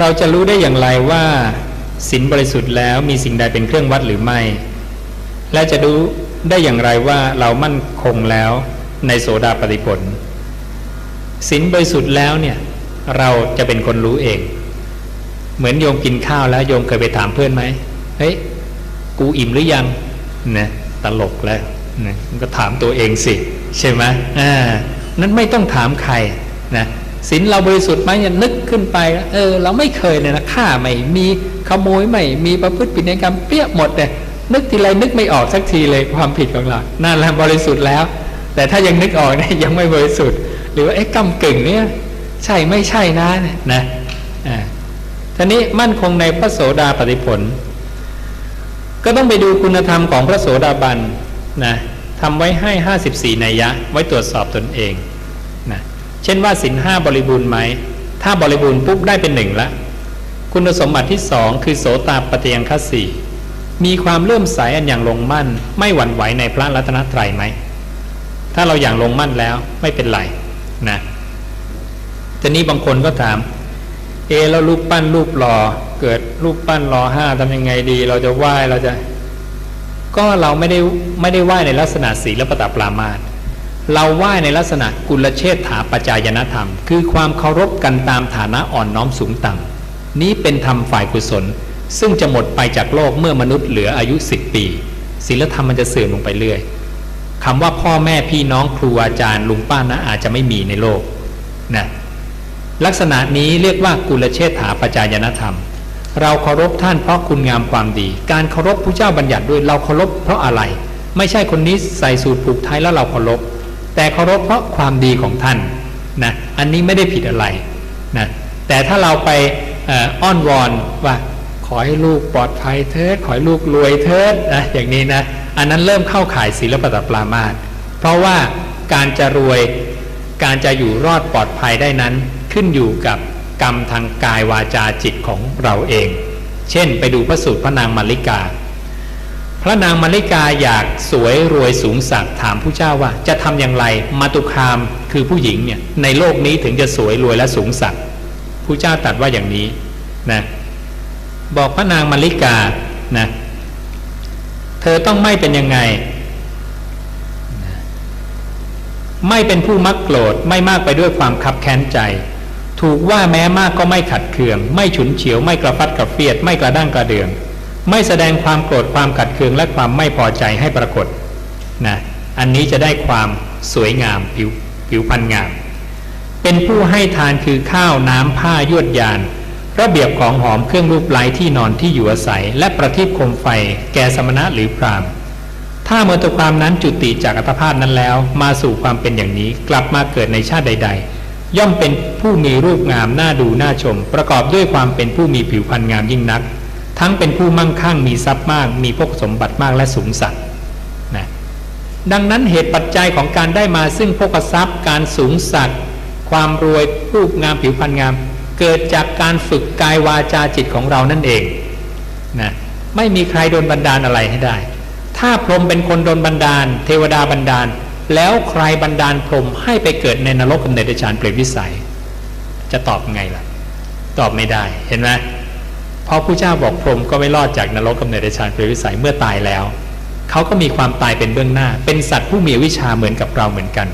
เราจะรู้ได้อย่างไรว่าศีลบริสุทธิ์แล้วมีสิ่งใดเป็นเครื่องวัดหรือไม่ และจะรู้ได้อย่างไรว่าเรามั่นคงแล้วในโสดาปฏิผลศีลบริสุทธิ์แล้วเนี่ยเราจะเป็นคนรู้เอง เหมือนโยมกินข้าวแล้วโยมเคยไปถามเพื่อนไหมเฮ้ยกูอิ่มหรือยังนะตลกแล้วนะก็ถามตัวเองสิ ใช่ไหมอ่านั้นไม่ต้องถามใครนะ ศีลเราบริสุทธิ์ไหมอย่านึกขึ้นไป เออ เราไม่เคยเนี่ยนะฆ่าไม่มีขโมยไม่มีประพฤติผิดในกรรมเปี้ยหมดเลยนึกทีไรนึกไม่ออกสักทีเลยความผิดของเรานั่นแหละบริสุทธิ์แล้ว แต่ถ้ายังนึกออกเนี่ยยังไม่บริสุทธิ์ หรือว่าไอ้กรรมกึ่งเนี่ยใช่ไม่ใช่นะนะอ่าทีนี้มั่นคงในพระโสดาปฏิผล ก็ต้องไปดูคุณธรรมของพระโสดาบันนะทำไว้ให้ห้าสิบสี่นัยยะ ไว้ตรวจสอบตนเองนะ เช่นว่าสินห้าบริบูรณ์ไหม ถ้าบริบูรณ์ปุ๊บได้เป็นหนึ่งละ คุณสมบัติที่สองคือโสตาปฏิยังคสีมีความเลื่อมใสอันอย่างลงมั่น ไม่หวั่นไหวในพระรัตนตรัยไหม ถ้าเราอย่างลงมั่นแล้วไม่เป็นไรนะทีนี้บางคนก็ถาม เอแล้วรูปปั้นรูปหลอ่อเกิดรูปปั้นรอห้าทำยังไงดี เราจะไหว้เราจะ ก็เราไม่ได้ไม่ได้ไหว้ในลักษณะศีลปตปรามาต เราไหว้ในลักษณะกุลเชษฐาปจายนธรรม คือความเคารพกันตามฐานะอ่อนน้อมสูงต่ำนี้เป็นธรรมฝ่ายกุศล ซึ่งจะหมดไปจากโลกเมื่อมนุษย์เหลืออายุสิบปีศีลธรรมมันจะเสื่อมลงไปเรื่อยคำว่าพ่อแม่พี่น้องครูอาจารย์ลุงป้านะอาจจะไม่มีในโลกนะลักษณะนี้เรียกว่ากุลเชษฐาปจายนธรรม เราเคารพท่านเพราะคุณงามความดี การเคารพผู้เจ้าบัญญัติด้วยเราเคารพเพราะอะไร ไม่ใช่คนนี้ใส่สูตรผูกไทยแล้วเราเคารพ แต่เคารพเพราะความดีของท่านนะอันนี้ไม่ได้ผิดอะไรนะแต่ถ้าเราไปอ้อนวอนว่าขอให้ลูกปลอดภัยเถิดขอให้ลูกรวยเถิดนะอย่างนี้นะอันนั้นเริ่มเข้าข่ายศีลปตปรามาสเพราะว่าการจะรวยการจะอยู่รอดปลอดภัยได้นั้นขึ้นอยู่กับกรรมทางกายวาจาจิตของเราเอง เช่นไปดูพระสูตรพระนางมาริกา พระนางมาริกาอยากสวยรวยสูงสักถามผู้เจ้าว่าจะทำอย่างไรมาตุคามคือผู้หญิงเนี่ยในโลกนี้ถึงจะสวยรวยและสูงสักผู้เจ้าตรัสว่าอย่างนี้นะบอกพระนางมาริกานะเธอต้องไม่เป็นยังไง ไม่เป็นผู้มักโกรธไม่มากไปด้วยความขับแค้นใจ ถูกว่าแม้มากก็ไม่ขัดเคือง ไม่ฉุนเฉียวไม่กระฟัดกระเฟียด ไม่กระด้างกระเดือง ไม่แสดงความโกรธความขัดเคืองและความไม่พอใจให้ปรากฏนะอันนี้จะได้ความสวยงามผิวผิวพรรณงาม เป็นผู้ให้ทานคือข้าวน้ำผ้ายวดยาน ระเบียบของหอมเครื่องรูปไล้ที่นอนที่อยู่อาศัย และประทีปคมไฟ แก่สมณะหรือพรามถ้าเมื่อตัวความนั้นจุติจากอัตภาพนั้นแล้ว มาสู่ความเป็นอย่างนี้กลับมาเกิดในชาติใด ๆ ย่อมเป็นผู้มีรูปงามน่าดูน่าชม ประกอบด้วยความเป็นผู้มีผิวพรรณงามยิ่งนัก ทั้งเป็นผู้มั่งคั่งมีทรัพย์มาก มีพกสมบัติมากและสูงสักนะดังนั้นเหตุปัจจัยของการได้มาซึ่งพกทรัพย์ การสูงสักความรวยรูปงามผิวพรรณงาม เกิดจากการฝึกกายวาจาจิตของเรานั่นเองนะไม่มีใครโดนบันดาลอะไรให้ได้ ถ้าพรหมเป็นคนโดนบันดาล เทวดาบันดาล แล้วใครบันดาลพรหมให้ไปเกิดในนรกกำเนิดฌานเปรตวิสัย จะตอบไงล่ะ ตอบไม่ได้เห็นไหม เพราะผู้เจ้าบอกพรหมก็ไม่รอดจากนรกกำเนิดฌานเปรตวิสัยเมื่อตายแล้ว เขาก็มีความตายเป็นเบื้องหน้า เป็นสัตว์ผู้มีวิชาเหมือนกับเราเหมือนกัน